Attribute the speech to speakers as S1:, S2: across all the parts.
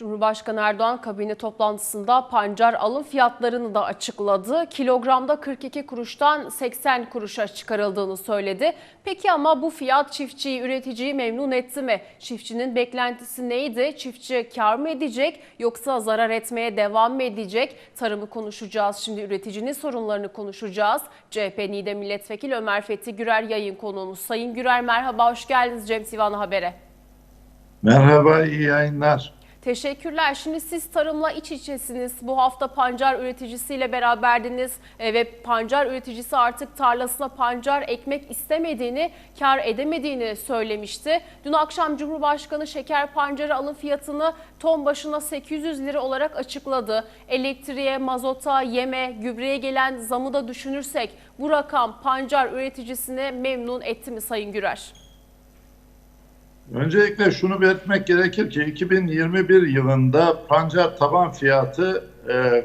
S1: Cumhurbaşkanı Erdoğan kabine toplantısında pancar alım fiyatlarını da açıkladı. Kilogramda 42 kuruştan 80 kuruşa çıkarıldığını söyledi. Peki ama bu fiyat çiftçiyi, üreticiyi memnun etti mi? Çiftçinin beklentisi neydi? Çiftçi kar mı edecek yoksa zarar etmeye devam mı edecek? Tarımı konuşacağız. Şimdi üreticinin sorunlarını konuşacağız. CHP NİDE Milletvekili Ömer Fethi Gürer yayın konuğumuz. Sayın Gürer merhaba, hoş geldiniz Cem Sivan'a habere.
S2: Merhaba, iyi yayınlar.
S1: Teşekkürler. Şimdi siz tarımla iç içesiniz. Bu hafta pancar üreticisiyle beraberdiniz E, ve pancar üreticisi artık tarlasına pancar ekmek istemediğini, kar edemediğini söylemişti. Dün akşam Cumhurbaşkanı şeker pancarı alım fiyatını ton başına 800 lira olarak açıkladı. Elektriğe, mazota, yeme, gübreye gelen zamı da düşünürsek bu rakam pancar üreticisini memnun etti mi Sayın Gürer?
S2: Öncelikle şunu belirtmek gerekir ki 2021 yılında pancar taban fiyatı e,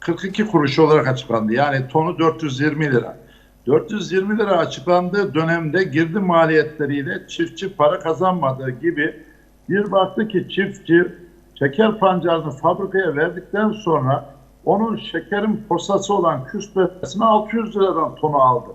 S2: 42 kuruş olarak açıklandı. Yani tonu 420 lira. 420 lira açıklandığı dönemde girdi maliyetleriyle çiftçi para kazanmadığı gibi bir baktı ki çiftçi şeker pancarını fabrikaya verdikten sonra onun şekerin posası olan küspesini 600 liradan tonu aldı.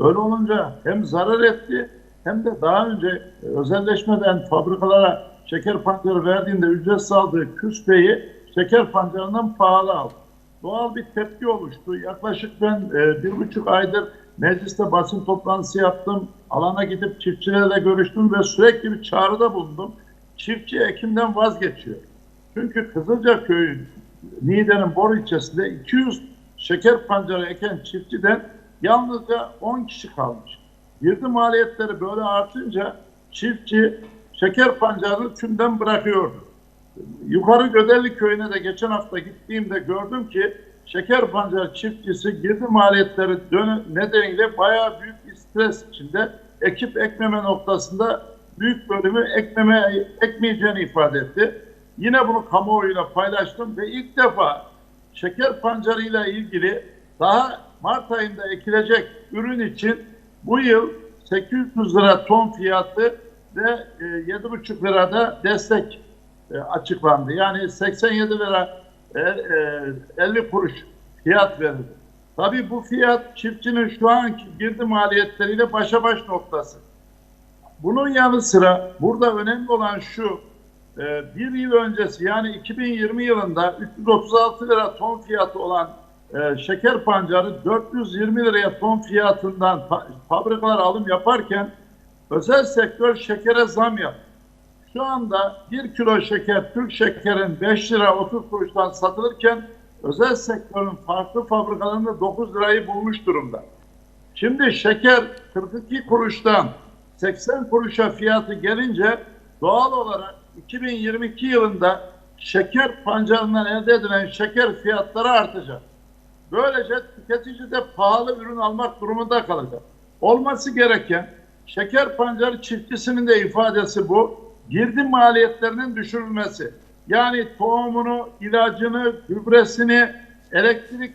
S2: Öyle olunca hem zarar etti hem de daha önce özelleşmeden fabrikalara şeker pancarı verdiğinde ücretsiz aldığı küspeyi şeker pancarından pahalı aldı. Doğal bir tepki oluştu. Yaklaşık ben e, bir buçuk aydır mecliste basın toplantısı yaptım. Alana gidip çiftçilerle görüştüm ve sürekli bir çağrıda bulundum. Çiftçi ekimden vazgeçiyor. Çünkü Kızılcaköy, Niğde'nin Bor ilçesinde 200 şeker pancarı eken çiftçiden yalnızca 10 kişi kalmış. Girdi maliyetleri böyle artınca çiftçi şeker pancarını tümden bırakıyordu. Yukarı Gödelli köyüne de geçen hafta gittiğimde gördüm ki şeker pancar çiftçisi girdi maliyetleri nedeniyle bayağı büyük bir stres içinde ekip ekmeme noktasında büyük bölümü ekmeme ekmeyeceğini ifade etti. Yine bunu kamuoyuyla paylaştım ve ilk defa şeker pancarıyla ilgili daha Mart ayında ekilecek ürün için bu yıl 800 lira ton fiyatı ve e, 7,5 lirada destek e, açıklandı. Yani 87 lira e, e, 50 kuruş fiyat verildi. Tabii bu fiyat çiftçinin şu anki girdi maliyetleriyle başa baş noktası. Bunun yanı sıra burada önemli olan şu, e, bir yıl öncesi yani 2020 yılında 336 lira ton fiyatı olan e, şeker pancarı 420 liraya ton fiyatından fa- fabrikalar alım yaparken özel sektör şekere zam yaptı. Şu anda 1 kilo şeker Türk şekerin 5 lira 30 kuruştan satılırken özel sektörün farklı fabrikalarında 9 lirayı bulmuş durumda. Şimdi şeker 42 kuruştan 80 kuruşa fiyatı gelince doğal olarak 2022 yılında şeker pancarından elde edilen şeker fiyatları artacak. Böylece tüketici de pahalı ürün almak durumunda kalacak. Olması gereken şeker pancarı çiftçisinin de ifadesi bu. Girdi maliyetlerinin düşürülmesi. Yani tohumunu, ilacını, gübresini, elektrik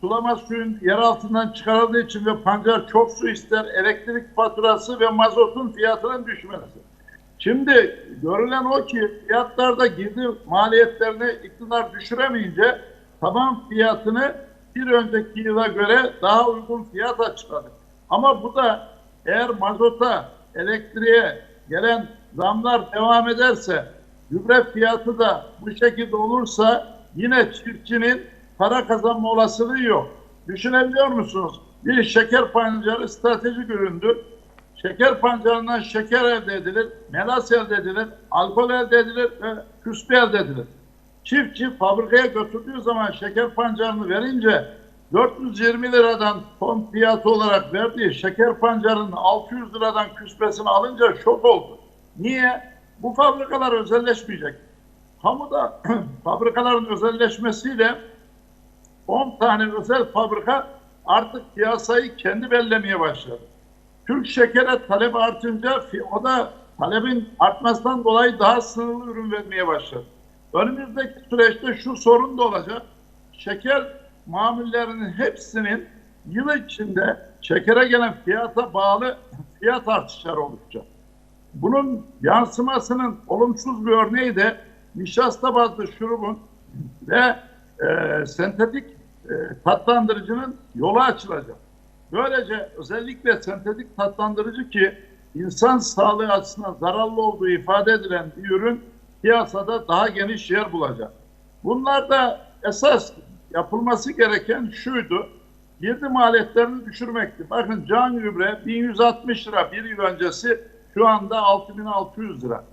S2: sulama suyun yer altından çıkarıldığı için ve pancar çok su ister, elektrik faturası ve mazotun fiyatının düşmesi. Şimdi görülen o ki fiyatlarda girdi maliyetlerini iktidar düşüremeyince taban fiyatını bir önceki yıla göre daha uygun fiyat açıkladı. Ama bu da eğer mazota, elektriğe gelen zamlar devam ederse, gübre fiyatı da bu şekilde olursa yine çiftçinin para kazanma olasılığı yok. Düşünebiliyor musunuz? Bir şeker pancarı stratejik üründür. Şeker pancarından şeker elde edilir, melas elde edilir, alkol elde edilir ve küspe elde edilir. Çiftçi fabrikaya götürdüğü zaman şeker pancarını verince 420 liradan ton fiyatı olarak verdiği şeker pancarının 600 liradan küspesini alınca şok oldu. Niye? Bu fabrikalar özelleşmeyecek. Kamuda fabrikaların özelleşmesiyle 10 tane özel fabrika artık piyasayı kendi bellemeye başladı. Türk şekere talep artınca o da talebin artmasından dolayı daha sınırlı ürün vermeye başladı. Önümüzdeki süreçte şu sorun da olacak. Şeker mamullerinin hepsinin yıl içinde şekere gelen fiyata bağlı fiyat artışları oluşacak. Bunun yansımasının olumsuz bir örneği de nişasta bazlı şurubun ve e, sentetik e, tatlandırıcının yolu açılacak. Böylece özellikle sentetik tatlandırıcı ki insan sağlığı açısından zararlı olduğu ifade edilen bir ürün piyasada daha geniş yer bulacak. Bunlarda esas yapılması gereken şuydu. Girdi maliyetlerini düşürmekti. Bakın can gübre 1160 lira bir yıl öncesi şu anda 6600 lira.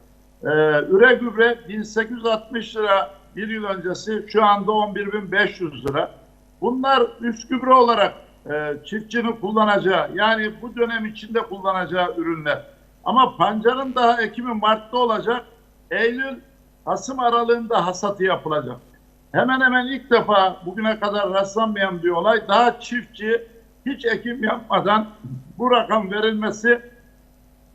S2: Ee, üre gübre 1860 lira bir yıl öncesi şu anda 11500 lira. Bunlar üst gübre olarak e, çiftçinin kullanacağı yani bu dönem içinde kullanacağı ürünler. Ama pancarın daha Ekim'i Mart'ta olacak. Eylül Kasım aralığında hasatı yapılacak. Hemen hemen ilk defa bugüne kadar rastlanmayan bir olay. Daha çiftçi hiç ekim yapmadan bu rakam verilmesi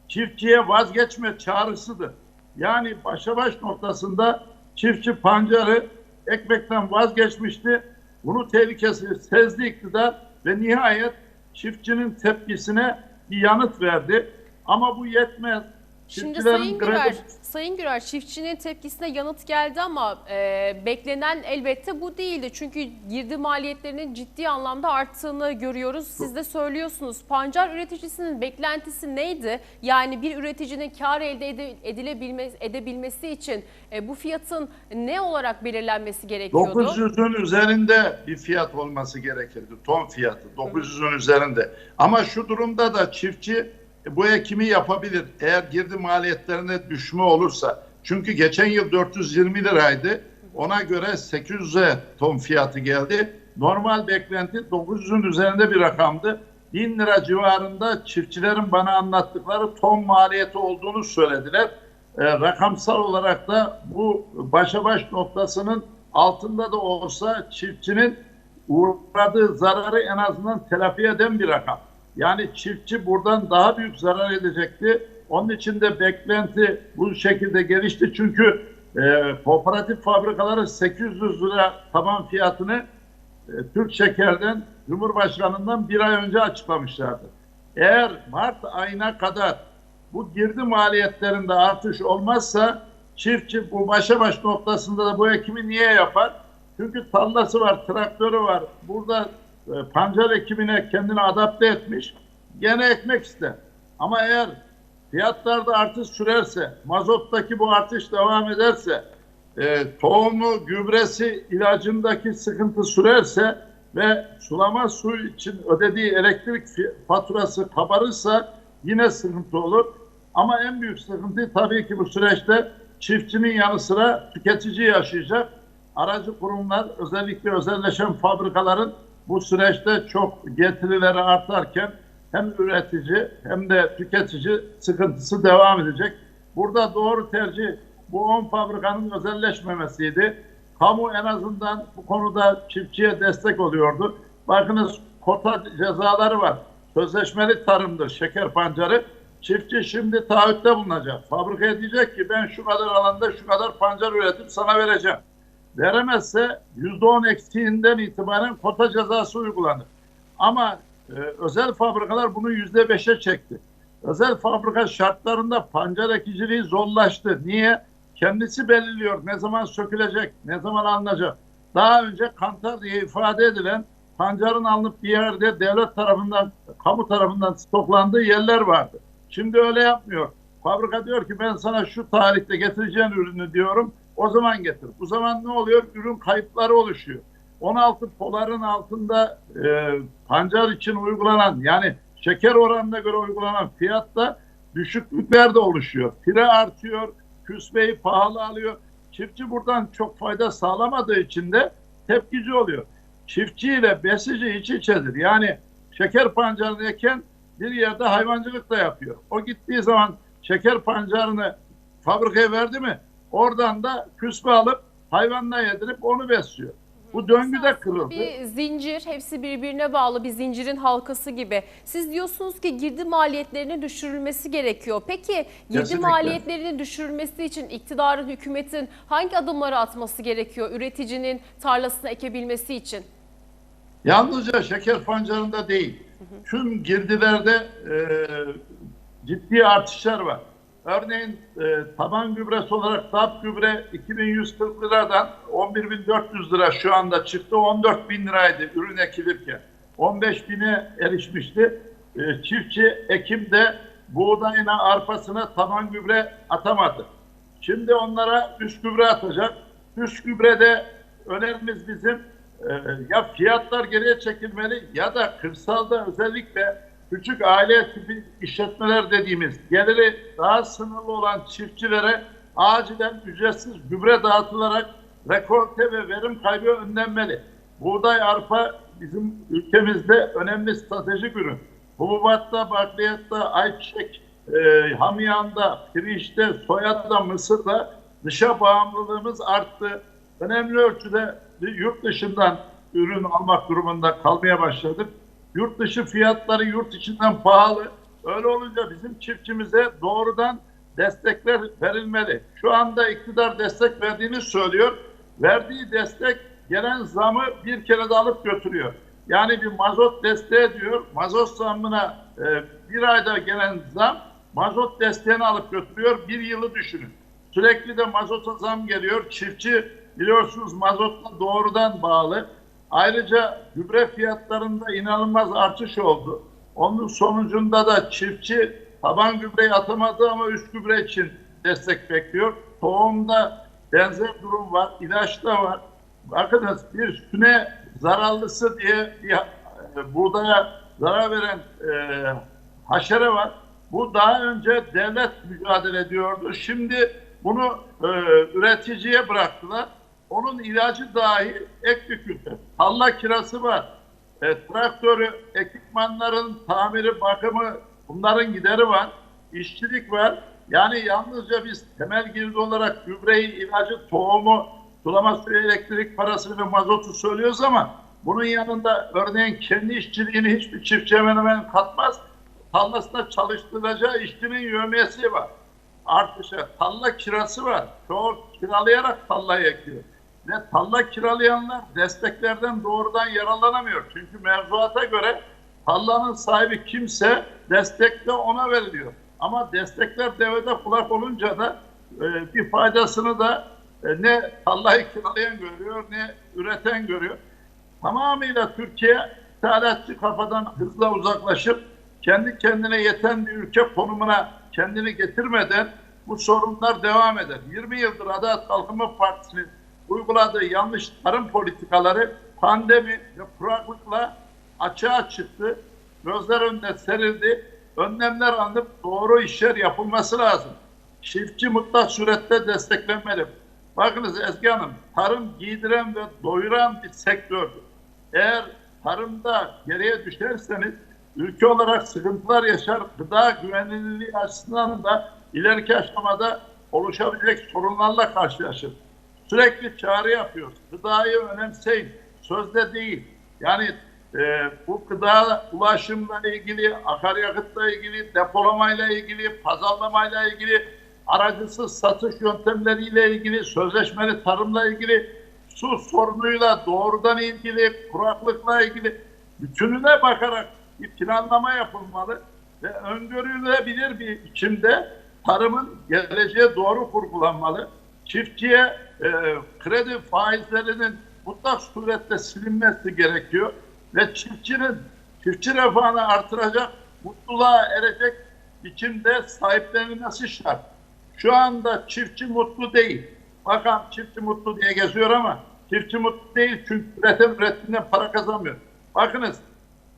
S2: çiftçiye vazgeçme çağrısıdır. Yani başa baş noktasında çiftçi pancarı ekmekten vazgeçmişti. Bunu tehlikesi sezdi iktidar ve nihayet çiftçinin tepkisine bir yanıt verdi. Ama bu yetmez.
S1: Şimdi Sayın Gürer, Sayın Gürer çiftçinin tepkisine yanıt geldi ama e, beklenen elbette bu değildi. Çünkü girdi maliyetlerinin ciddi anlamda arttığını görüyoruz. Siz de söylüyorsunuz. Pancar üreticisinin beklentisi neydi? Yani bir üreticinin kar elde ede- edilebilme, edebilmesi için e, bu fiyatın ne olarak belirlenmesi gerekiyordu?
S2: 900'ün üzerinde bir fiyat olması gerekirdi. Ton fiyatı 900'ün üzerinde. Ama şu durumda da çiftçi bu ekimi yapabilir. Eğer girdi maliyetlerine düşme olursa. Çünkü geçen yıl 420 liraydı. Ona göre 800'e ton fiyatı geldi. Normal beklenti 900'ün üzerinde bir rakamdı. 1000 lira civarında çiftçilerin bana anlattıkları ton maliyeti olduğunu söylediler. E, rakamsal olarak da bu başa baş noktasının altında da olsa çiftçinin uğradığı zararı en azından telafi eden bir rakam. Yani çiftçi buradan daha büyük zarar edecekti. Onun için de beklenti bu şekilde gelişti. Çünkü e, kooperatif fabrikaları 800 lira taban fiyatını e, Türk Şeker'den Cumhurbaşkanı'ndan bir ay önce açıklamışlardı. Eğer Mart ayına kadar bu girdi maliyetlerinde artış olmazsa çiftçi bu başa baş noktasında da bu ekimi niye yapar? Çünkü tarlası var, traktörü var. Burada pancar ekimine kendini adapte etmiş. Gene ekmek ister. Ama eğer fiyatlarda artış sürerse, mazottaki bu artış devam ederse, e, tohumu, gübresi, ilacındaki sıkıntı sürerse ve sulama su için ödediği elektrik faturası kabarırsa yine sıkıntı olur. Ama en büyük sıkıntı tabii ki bu süreçte çiftçinin yanı sıra tüketici yaşayacak. Aracı kurumlar özellikle özelleşen fabrikaların bu süreçte çok getirileri artarken hem üretici hem de tüketici sıkıntısı devam edecek. Burada doğru tercih bu 10 fabrikanın özelleşmemesiydi. Kamu en azından bu konuda çiftçiye destek oluyordu. Bakınız kota cezaları var. Sözleşmeli tarımdır şeker pancarı. Çiftçi şimdi taahhütte bulunacak. Fabrikaya diyecek ki ben şu kadar alanda şu kadar pancar üretip sana vereceğim. Veremezse %10 eksiğinden itibaren kota cezası uygulanır. Ama e, özel fabrikalar bunu %5'e çekti. Özel fabrika şartlarında pancar ekiciliği zorlaştı. Niye? Kendisi belirliyor ne zaman sökülecek, ne zaman alınacak. Daha önce kantar diye ifade edilen pancarın alınıp bir yerde devlet tarafından, kamu tarafından stoklandığı yerler vardı. Şimdi öyle yapmıyor. Fabrika diyor ki ben sana şu tarihte getireceğin ürünü diyorum. O zaman getir. Bu zaman ne oluyor? Ürün kayıpları oluşuyor. 16 poların altında e, pancar için uygulanan yani şeker oranına göre uygulanan fiyatta düşüklükler de oluşuyor. Pire artıyor, küsbeyi pahalı alıyor. Çiftçi buradan çok fayda sağlamadığı için de tepkici oluyor. Çiftçi ile besici iç içedir. Yani şeker pancarını eken bir yerde hayvancılık da yapıyor. O gittiği zaman şeker pancarını fabrikaya verdi mi oradan da küspe alıp hayvanına yedirip onu besliyor. Bu döngü de kırıldı.
S1: Bir zincir, hepsi birbirine bağlı bir zincirin halkası gibi. Siz diyorsunuz ki girdi maliyetlerinin düşürülmesi gerekiyor. Peki girdi
S2: Kesinlikle.
S1: maliyetlerinin düşürülmesi için iktidarın, hükümetin hangi adımları atması gerekiyor üreticinin tarlasını ekebilmesi için?
S2: Yalnızca şeker pancarında değil, tüm girdilerde e, ciddi artışlar var. Örneğin e, taban gübresi olarak DAP gübre 2140 liradan 11400 lira şu anda çıktı. 14000 liraydı ürün ekilirken. 15 bine erişmişti. E, çiftçi Ekim'de buğdayına, arpasına taban gübre atamadı. Şimdi onlara üst gübre atacak. Üst gübrede önerimiz bizim e, ya fiyatlar geriye çekilmeli ya da kırsalda özellikle küçük aile tipi işletmeler dediğimiz geliri daha sınırlı olan çiftçilere acilen ücretsiz gübre dağıtılarak rekolte ve verim kaybı önlenmeli. Buğday, arpa bizim ülkemizde önemli stratejik ürün. Hububatta, bakliyatta, ayçiçek, e, hamiyanda, pirinçte, soyada, mısırda dışa bağımlılığımız arttı. Önemli ölçüde yurt dışından ürün almak durumunda kalmaya başladık. Yurt dışı fiyatları yurt içinden pahalı. Öyle olunca bizim çiftçimize doğrudan destekler verilmeli. Şu anda iktidar destek verdiğini söylüyor. Verdiği destek gelen zamı bir kere de alıp götürüyor. Yani bir mazot desteği diyor. Mazot zammına e, bir ayda gelen zam mazot desteğini alıp götürüyor. Bir yılı düşünün. Sürekli de mazota zam geliyor. Çiftçi biliyorsunuz mazotla doğrudan bağlı. Ayrıca gübre fiyatlarında inanılmaz artış oldu. Onun sonucunda da çiftçi taban gübreyi atamadı ama üst gübre için destek bekliyor. Tohumda benzer durum var, ilaçta var. Bakınız bir süne zararlısı diye bir e, buğdaya zarar veren e, haşere var. Bu daha önce devlet mücadele ediyordu. Şimdi bunu e, üreticiye bıraktılar. Onun ilacı dahi ek yükümlü. Talla kirası var. E, traktörü, ekipmanların tamiri, bakımı bunların gideri var. İşçilik var. Yani yalnızca biz temel girdi olarak gübreyi, ilacı, tohumu, sulama suyu, elektrik parasını ve mazotu söylüyoruz ama bunun yanında örneğin kendi işçiliğini hiçbir çiftçi hemen hemen katmaz. Tarlasında çalıştıracağı işçinin yövmiyesi var. Artışa, tarla kirası var. Çoğu kiralayarak tarlayı ekiyor. Ve tarla kiralayanlar desteklerden doğrudan yararlanamıyor. Çünkü mevzuata göre tarlanın sahibi kimse destek de ona veriliyor. Ama destekler devlete kulak olunca da e, bir faydasını da e, ne tarlayı kiralayan görüyor ne üreten görüyor. Tamamıyla Türkiye ithalatçı kafadan hızla uzaklaşıp kendi kendine yeten bir ülke konumuna kendini getirmeden bu sorunlar devam eder. 20 yıldır Adalet Kalkınma Partisi'nin uyguladığı yanlış tarım politikaları pandemi ve kuraklıkla açığa çıktı. Gözler önüne serildi. Önlemler alınıp doğru işler yapılması lazım. Çiftçi mutlak surette desteklenmeli. Bakınız Ezgi Hanım, tarım giydiren ve doyuran bir sektördür. Eğer tarımda geriye düşerseniz ülke olarak sıkıntılar yaşar. Gıda güvenilirliği açısından da ileriki aşamada oluşabilecek sorunlarla karşılaşır. Sürekli çağrı yapıyoruz. Gıdayı önemseyin. Sözde değil. Yani e, bu gıda ulaşımla ilgili, akaryakıtla ilgili, depolamayla ilgili, pazarlamayla ilgili, aracısız satış yöntemleriyle ilgili, sözleşmeli tarımla ilgili, su sorunuyla doğrudan ilgili, kuraklıkla ilgili bütününe bakarak bir planlama yapılmalı ve öngörülebilir bir biçimde tarımın geleceğe doğru kurgulanmalı. Çiftçiye e, kredi faizlerinin mutlak surette silinmesi gerekiyor ve çiftçinin çiftçi refahını artıracak, mutluluğa erecek biçimde sahiplenilmesi şart. Şu anda çiftçi mutlu değil. Bakan çiftçi mutlu diye geziyor ama çiftçi mutlu değil çünkü üretim ürettiğinden para kazanmıyor. Bakınız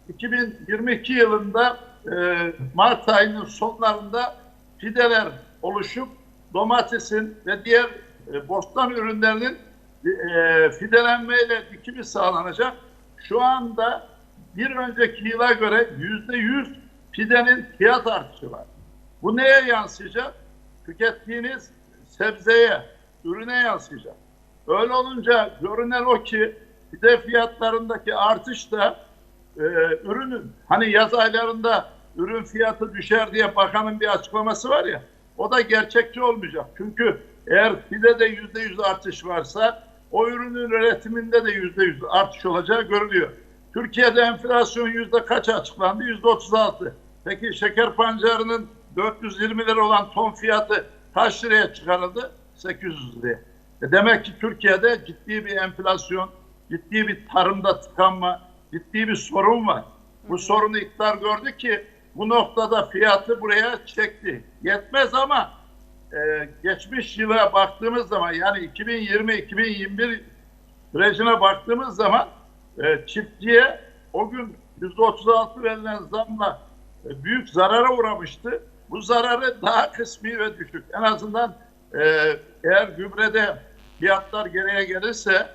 S2: 2022 yılında e, Mart ayının sonlarında fideler oluşup domatesin ve diğer e, bostan ürünlerinin e, fidelenmeyle dikimi sağlanacak. Şu anda bir önceki yıla göre yüzde yüz fidenin fiyat artışı var. Bu neye yansıyacak? Tükettiğiniz sebzeye, ürüne yansıyacak. Öyle olunca görünen o ki fide fiyatlarındaki artış da e, ürünün hani yaz aylarında ürün fiyatı düşer diye bakanın bir açıklaması var ya o da gerçekçi olmayacak. Çünkü eğer fidede yüzde yüz artış varsa o ürünün üretiminde de yüzde yüz artış olacağı görülüyor. Türkiye'de enflasyon yüzde kaç açıklandı? Yüzde otuz altı. Peki şeker pancarının 420 lira olan ton fiyatı kaç liraya çıkarıldı? 800 liraya. E demek ki Türkiye'de ciddi bir enflasyon, ciddi bir tarımda tıkanma, ciddi bir sorun var. Bu sorunu iktidar gördü ki bu noktada fiyatı buraya çekti. Yetmez ama e, geçmiş yıla baktığımız zaman yani 2020-2021 sürecine baktığımız zaman e, çiftçiye o gün %36 verilen zamla e, büyük zarara uğramıştı. Bu zararı daha kısmi ve düşük. En azından e, eğer gübrede fiyatlar geriye gelirse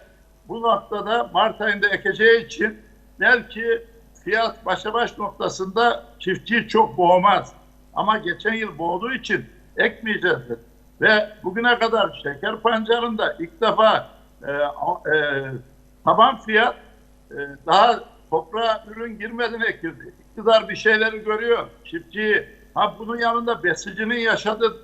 S2: bu noktada Mart ayında ekeceği için belki fiyat başa baş noktasında çiftçiyi çok boğmaz. Ama geçen yıl boğduğu için ekmeyecektir. Ve bugüne kadar şeker pancarında ilk defa e, e, taban fiyat e, daha toprağa ürün girmeden ekildi. İktidar bir şeyleri görüyor. Çiftçiyi. Ha bunun yanında besicinin yaşadığı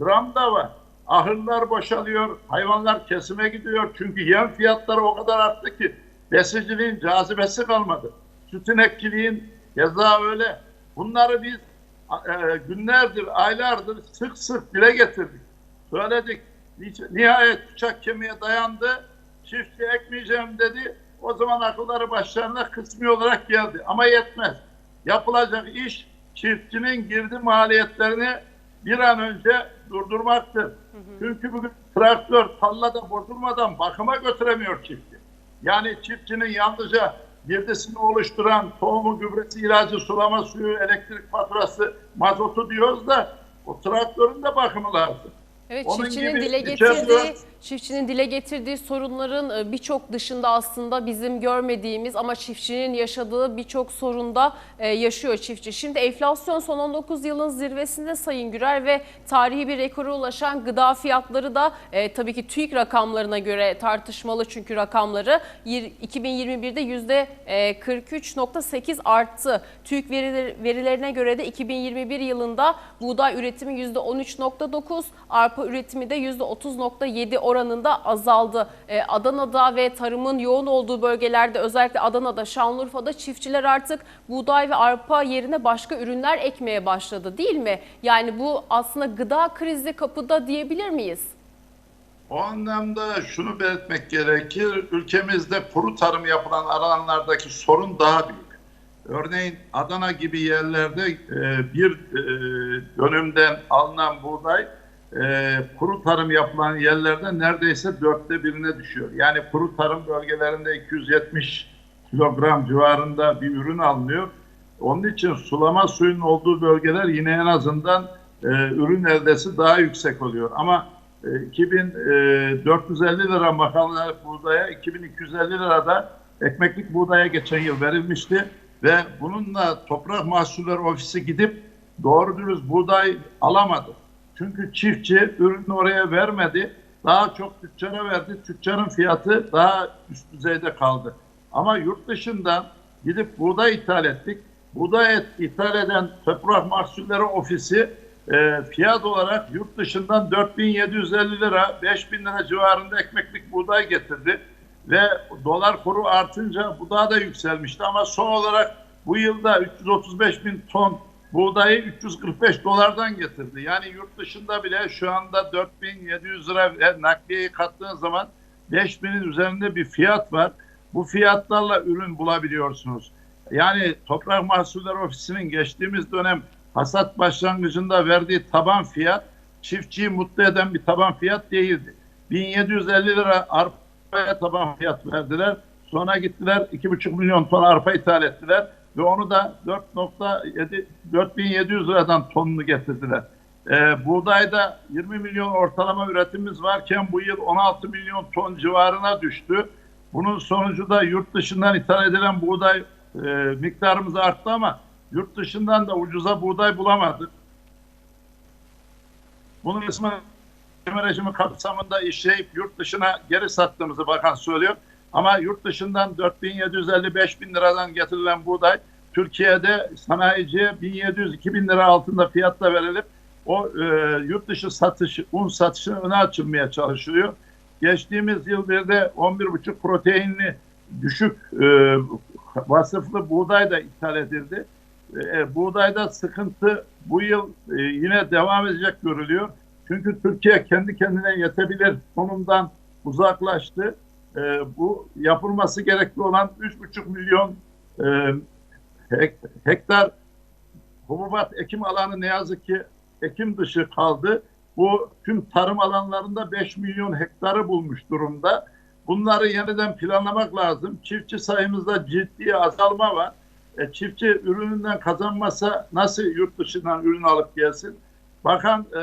S2: dram da var. Ahırlar boşalıyor, hayvanlar kesime gidiyor. Çünkü yem fiyatları o kadar arttı ki besiciliğin cazibesi kalmadı. Süt inekçiliğin keza öyle. Bunları biz e, günlerdir, aylardır sık sık dile getirdik. Söyledik. Nihayet bıçak kemiğe dayandı. Çiftçi ekmeyeceğim dedi. O zaman akılları başlarına kısmi olarak geldi. Ama yetmez. Yapılacak iş çiftçinin girdi maliyetlerini bir an önce durdurmaktır. Çünkü bugün traktör tallada bozulmadan bakıma götüremiyor çiftçi. Yani çiftçinin yalnızca girdisini oluşturan tohumu, gübresi, ilacı, sulama suyu, elektrik faturası, mazotu diyoruz da o traktörün de bakımı lazım.
S1: Evet
S2: Onun
S1: çiftçinin dile getirdiği çiftçinin dile getirdiği sorunların e, birçok dışında aslında bizim görmediğimiz ama çiftçinin yaşadığı birçok sorunda e, yaşıyor çiftçi. Şimdi enflasyon son 19 yılın zirvesinde Sayın Gürer ve tarihi bir rekora ulaşan gıda fiyatları da e, tabii ki TÜİK rakamlarına göre tartışmalı çünkü rakamları Yir- 2021'de yüzde e, 43.8 arttı. TÜİK veriler- verilerine göre de 2021 yılında buğday üretimi yüzde 13.9, arpa üretimi de yüzde 30.7 oranında azaldı. Ee, Adana'da ve tarımın yoğun olduğu bölgelerde özellikle Adana'da, Şanlıurfa'da çiftçiler artık buğday ve arpa yerine başka ürünler ekmeye başladı değil mi? Yani bu aslında gıda krizi kapıda diyebilir miyiz?
S2: O anlamda şunu belirtmek gerekir. Ülkemizde kuru tarım yapılan alanlardaki sorun daha büyük. Örneğin Adana gibi yerlerde e, bir e, dönümden alınan buğday e, kuru tarım yapılan yerlerde neredeyse dörtte birine düşüyor. Yani kuru tarım bölgelerinde 270 kilogram civarında bir ürün alınıyor. Onun için sulama suyun olduğu bölgeler yine en azından e, ürün eldesi daha yüksek oluyor. Ama e, 2450 lira makarna buğdaya, 2250 lira da ekmeklik buğdaya geçen yıl verilmişti. Ve bununla Toprak Mahsulleri Ofisi gidip doğru dürüst buğday alamadı. Çünkü çiftçi ürünü oraya vermedi. Daha çok tüccara verdi. Tüccarın fiyatı daha üst düzeyde kaldı. Ama yurt dışından gidip buğday ithal ettik. Buğday et, ithal eden Toprak Mahsulleri Ofisi e, fiyat olarak yurt dışından 4750 lira, 5000 lira civarında ekmeklik buğday getirdi. Ve dolar kuru artınca bu daha da yükselmişti. Ama son olarak bu yılda 335 bin ton buğdayı 345 dolardan getirdi. Yani yurt dışında bile şu anda 4700 lira ve nakliyeyi kattığın zaman 5000'in üzerinde bir fiyat var. Bu fiyatlarla ürün bulabiliyorsunuz. Yani Toprak Mahsulleri Ofisi'nin geçtiğimiz dönem hasat başlangıcında verdiği taban fiyat çiftçiyi mutlu eden bir taban fiyat değildi. 1750 lira arpaya taban fiyat verdiler. Sonra gittiler 2,5 milyon ton arpa ithal ettiler ve onu da 4.7 4700 liradan tonunu getirdiler. Ee, buğdayda 20 milyon ortalama üretimimiz varken bu yıl 16 milyon ton civarına düştü. Bunun sonucu da yurt dışından ithal edilen buğday e, miktarımız arttı ama yurt dışından da ucuza buğday bulamadık. Bunu resmen rejimi kapsamında işleyip yurt dışına geri sattığımızı bakan söylüyor. Ama yurt dışından 4750 bin liradan getirilen buğday Türkiye'de sanayiciye 1700-2000 lira altında fiyatla verilip o e, yurt dışı satış, un satışının öne açılmaya çalışılıyor. Geçtiğimiz yıl bir de 11,5 proteinli düşük e, vasıflı buğday da ithal edildi. e, buğdayda sıkıntı bu yıl e, yine devam edecek görülüyor. Çünkü Türkiye kendi kendine yetebilir konumdan uzaklaştı. E, bu yapılması gerekli olan 3,5 milyon e, hek- hektar hububat ekim alanı ne yazık ki ekim dışı kaldı. Bu tüm tarım alanlarında 5 milyon hektarı bulmuş durumda. Bunları yeniden planlamak lazım. Çiftçi sayımızda ciddi azalma var. E, çiftçi ürününden kazanmasa nasıl yurt dışından ürün alıp gelsin? Bakan e,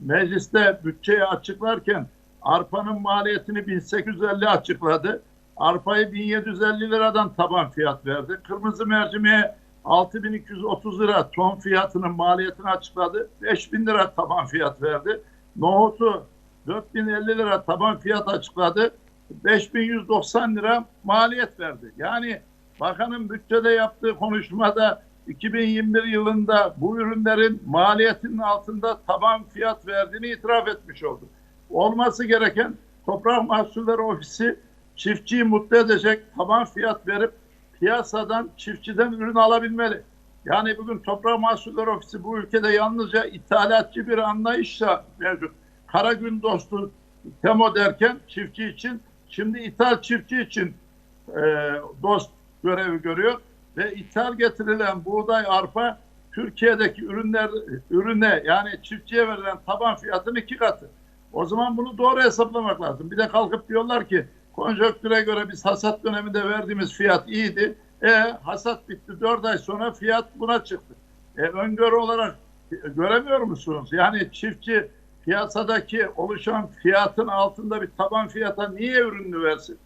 S2: mecliste bütçeyi açıklarken arpanın maliyetini 1850 açıkladı. Arpayı 1750 liradan taban fiyat verdi. Kırmızı mercimeğe 6230 lira ton fiyatının maliyetini açıkladı. 5000 lira taban fiyat verdi. Nohutu 4050 lira taban fiyat açıkladı. 5190 lira maliyet verdi. Yani bakanın bütçede yaptığı konuşmada 2021 yılında bu ürünlerin maliyetinin altında taban fiyat verdiğini itiraf etmiş oldu. Olması gereken Toprak Mahsulleri Ofisi çiftçiyi mutlu edecek taban fiyat verip piyasadan çiftçiden ürün alabilmeli. Yani bugün Toprak Mahsulleri Ofisi bu ülkede yalnızca ithalatçı bir anlayışla mevcut. Kara gün dostu Temo derken çiftçi için şimdi ithal çiftçi için e, dost görevi görüyor ve ithal getirilen buğday, arpa Türkiye'deki ürünler ürüne yani çiftçiye verilen taban fiyatının iki katı. O zaman bunu doğru hesaplamak lazım. Bir de kalkıp diyorlar ki konjonktüre göre biz hasat döneminde verdiğimiz fiyat iyiydi. E hasat bitti. Dört ay sonra fiyat buna çıktı. E, öngörü olarak göremiyor musunuz? Yani çiftçi piyasadaki oluşan fiyatın altında bir taban fiyata niye ürününü versin?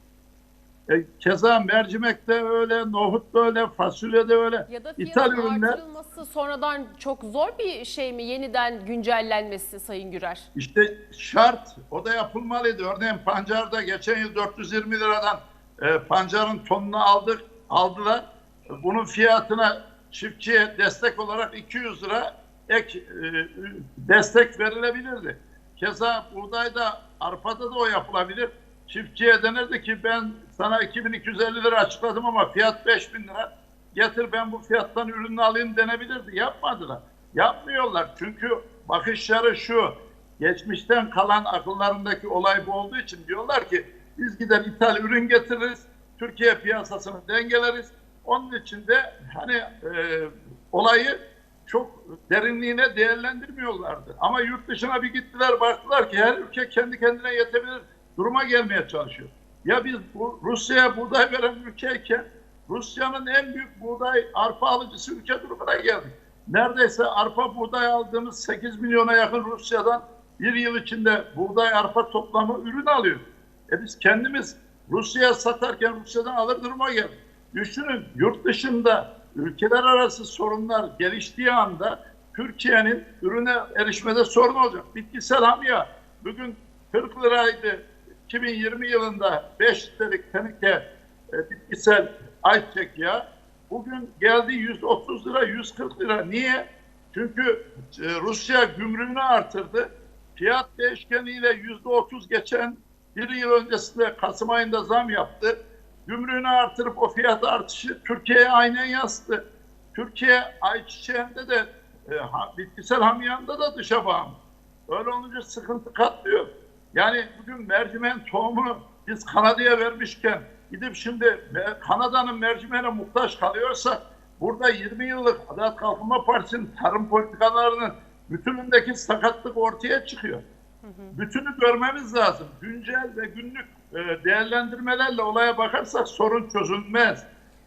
S2: E, keza mercimek de öyle, nohut da öyle, fasulye de öyle.
S1: Ya da
S2: İthal ürünler
S1: artırılması sonradan çok zor bir şey mi? Yeniden güncellenmesi Sayın Gürer.
S2: İşte şart o da yapılmalıydı. Örneğin pancarda geçen yıl 420 liradan e, pancarın tonunu aldık, aldılar. Bunun fiyatına çiftçiye destek olarak 200 lira ek e, destek verilebilirdi. Keza buğdayda, arpada da o yapılabilir. Çiftçiye denirdi ki ben sana 2250 lira açıkladım ama fiyat 5000 lira. Getir ben bu fiyattan ürünü alayım denebilirdi. Yapmadılar. Yapmıyorlar. Çünkü bakışları şu. Geçmişten kalan akıllarındaki olay bu olduğu için diyorlar ki biz gider ithal ürün getiririz. Türkiye piyasasını dengeleriz. Onun için de hani e, olayı çok derinliğine değerlendirmiyorlardı. Ama yurt dışına bir gittiler baktılar ki her ülke kendi kendine yetebilir duruma gelmeye çalışıyor. Ya biz bu, Rusya'ya buğday veren ülkeyken Rusya'nın en büyük buğday arpa alıcısı ülke durumuna geldik. Neredeyse arpa buğday aldığımız 8 milyona yakın Rusya'dan bir yıl içinde buğday arpa toplamı ürün alıyor. E biz kendimiz Rusya'ya satarken Rusya'dan alır duruma geldik. Düşünün yurt dışında ülkeler arası sorunlar geliştiği anda Türkiye'nin ürüne erişmede sorun olacak. Bitkisel hamya bugün 40 liraydı 2020 yılında 5 litrelik teneke e, bitkisel ayçiçek yağı bugün geldi 130 lira 140 lira. Niye? Çünkü e, Rusya gümrüğünü artırdı. Fiyat değişkeniyle yüzde otuz geçen bir yıl öncesinde Kasım ayında zam yaptı. Gümrüğünü artırıp o fiyat artışı Türkiye'ye aynen yansıdı. Türkiye ayçiçeğinde de e, bitkisel hamyanda da dışa bağımlı. Öyle olunca sıkıntı katlıyor. Yani bugün mercimeğin tohumunu biz Kanada'ya vermişken gidip şimdi Kanada'nın mercimeğine muhtaç kalıyorsa burada 20 yıllık Adalet Kalkınma Partisi'nin tarım politikalarının bütünündeki sakatlık ortaya çıkıyor. Bütünü görmemiz lazım. Güncel ve günlük e, değerlendirmelerle olaya bakarsak sorun çözülmez.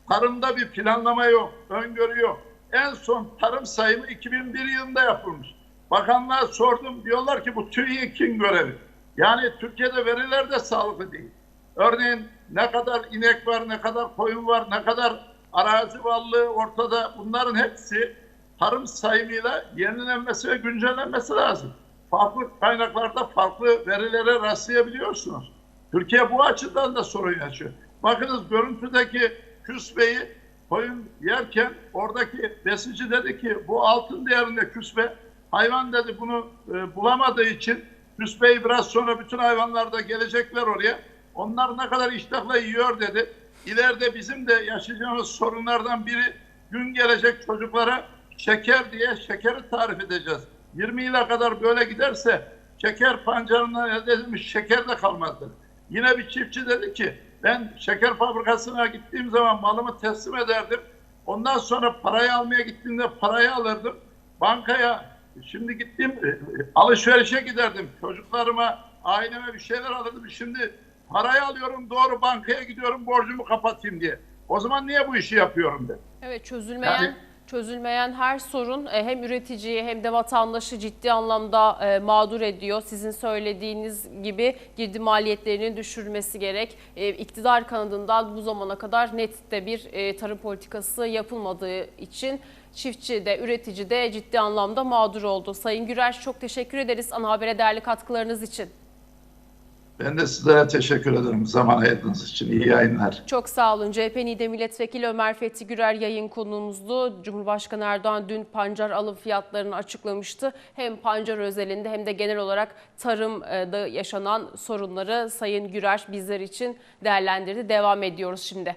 S2: Tarımda bir planlama yok, öngörü yok. En son tarım sayımı 2001 yılında yapılmış. Bakanlığa sordum diyorlar ki bu TÜİK'in görevi. Yani Türkiye'de veriler de sağlıklı değil. Örneğin ne kadar inek var, ne kadar koyun var, ne kadar arazi varlığı ortada bunların hepsi tarım sayımıyla yenilenmesi ve güncellenmesi lazım. Farklı kaynaklarda farklı verilere rastlayabiliyorsunuz. Türkiye bu açıdan da sorun yaşıyor. Bakınız görüntüdeki küsbeyi koyun yerken oradaki besici dedi ki bu altın değerinde küsbe hayvan dedi bunu e, bulamadığı için küsbeyi biraz sonra bütün hayvanlar da gelecekler oraya. Onlar ne kadar iştahla yiyor dedi. İleride bizim de yaşayacağımız sorunlardan biri gün gelecek çocuklara şeker diye şekeri tarif edeceğiz. 20 yıla kadar böyle giderse şeker pancarından elde edilmiş şeker de kalmazdır. Yine bir çiftçi dedi ki ben şeker fabrikasına gittiğim zaman malımı teslim ederdim. Ondan sonra parayı almaya gittiğimde parayı alırdım. Bankaya şimdi gittim e, e, alışverişe giderdim. Çocuklarıma, aileme bir şeyler alırdım. Şimdi parayı alıyorum doğru bankaya gidiyorum borcumu kapatayım diye. O zaman niye bu işi yapıyorum ben?
S1: Evet çözülmeyen
S2: Yani-
S1: çözülmeyen her sorun e, hem üreticiyi hem de vatandaşı ciddi anlamda mağdur ediyor. Sizin söylediğiniz gibi girdi maliyetlerinin düşürmesi gerek. İktidar kanadından bu zamana kadar net de bir tarım politikası yapılmadığı için çiftçi de üretici de ciddi anlamda mağdur oldu. Sayın Gürer çok teşekkür ederiz ana habere değerli katkılarınız için.
S2: Ben de sizlere teşekkür ederim zaman ayırdığınız için. İyi yayınlar.
S1: Çok sağ olun. CHP NİDE Milletvekili Ömer Fethi Gürer yayın konuğumuzdu. Cumhurbaşkanı Erdoğan dün pancar alım fiyatlarını açıklamıştı. Hem pancar özelinde hem de genel olarak tarımda yaşanan sorunları Sayın Gürer bizler için değerlendirdi. Devam ediyoruz şimdi.